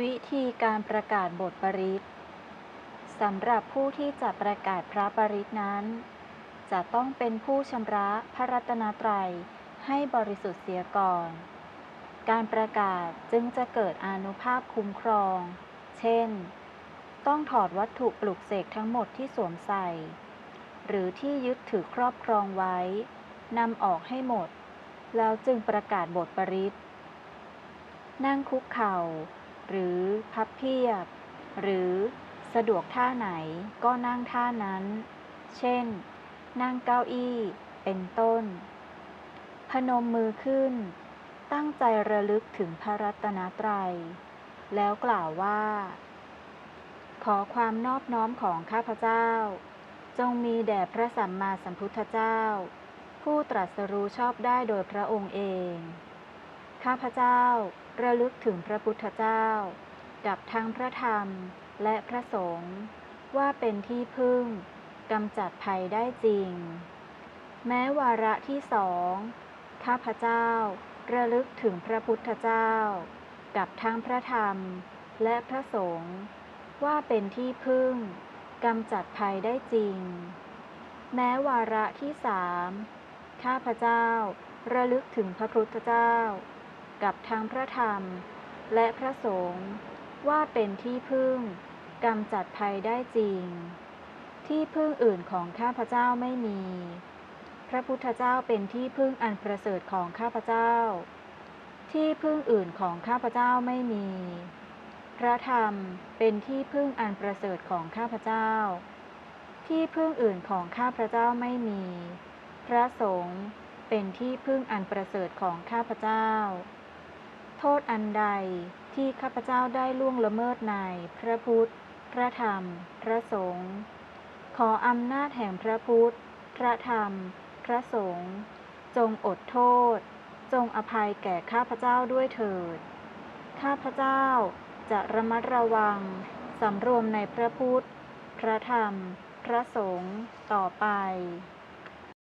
วิธีการประกาศบทปริตสำหรับผู้ที่จะประกาศพระปริตนั้น จะต้องเป็นผู้ชำระพระรัตนตรัยให้บริสุทธิ์เสียก่อน การประกาศจึงจะเกิดอนุภาพคุ้มครอง เช่น ต้องถอดวัตถุปลุกเสกทั้งหมดที่สวมใส่ หรือที่ยึดถือครอบครองไว้นำออกให้หมด แล้วจึงประกาศบทปริตนั่งคุกเข่า หรือพับเพียบ หรือสะดวกท่าไหนก็นั่งท่านั้น เช่น นั่งเก้าอี้ เป็นต้น พนมมือขึ้น ตั้งใจระลึกถึงพระรัตนตรัย แล้วกล่าวว่า ขอความนอบน้อมของข้าพเจ้า จงมีแด่พระสัมมาสัมพุทธเจ้า ผู้ตรัสรู้ชอบได้โดยพระองค์เอง ข้าพเจ้าระลึกถึงพระพุทธเจ้ากับทั้งพระธรรมและพระสงฆ์ว่าเป็นที่พึ่งกำจัดภัยได้จริง แม้วาระที่สองข้าพเจ้าระลึกถึงพระพุทธเจ้ากับทั้งพระธรรมและพระสงฆ์ว่าเป็นที่พึ่งกำจัดภัยได้จริง แม้วาระที่สามข้าพเจ้าระลึกถึงพระพุทธเจ้า กับทั้งพระธรรม และพระสงฆ์ว่าเป็นที่พึ่งกำจัดภัยได้จริง ที่พึ่งอื่นของข้าพเจ้าไม่มี พระพุทธเจ้าเป็นที่พึ่งอันประเสริฐของข้าพเจ้า ที่พึ่งอื่นของข้าพเจ้าไม่มี พระธรรมเป็นที่พึ่งอันประเสริฐของข้าพเจ้า ที่พึ่งอื่นของข้าพเจ้าไม่มี พระสงฆ์เป็นที่พึ่งอันประเสริฐของข้าพเจ้า โทษอันใดที่ข้าพเจ้าได้ล่วงละเมิดในพระพุทธ พระธรรม พระสงฆ์ ขออำนาจแห่งพระพุทธ พระธรรม พระสงฆ์ จงอดโทษ จงอภัยแก่ข้าพเจ้าด้วยเถิด ข้าพเจ้าจะระมัดระวังสำรวมในพระพุทธ พระธรรม พระสงฆ์ต่อไป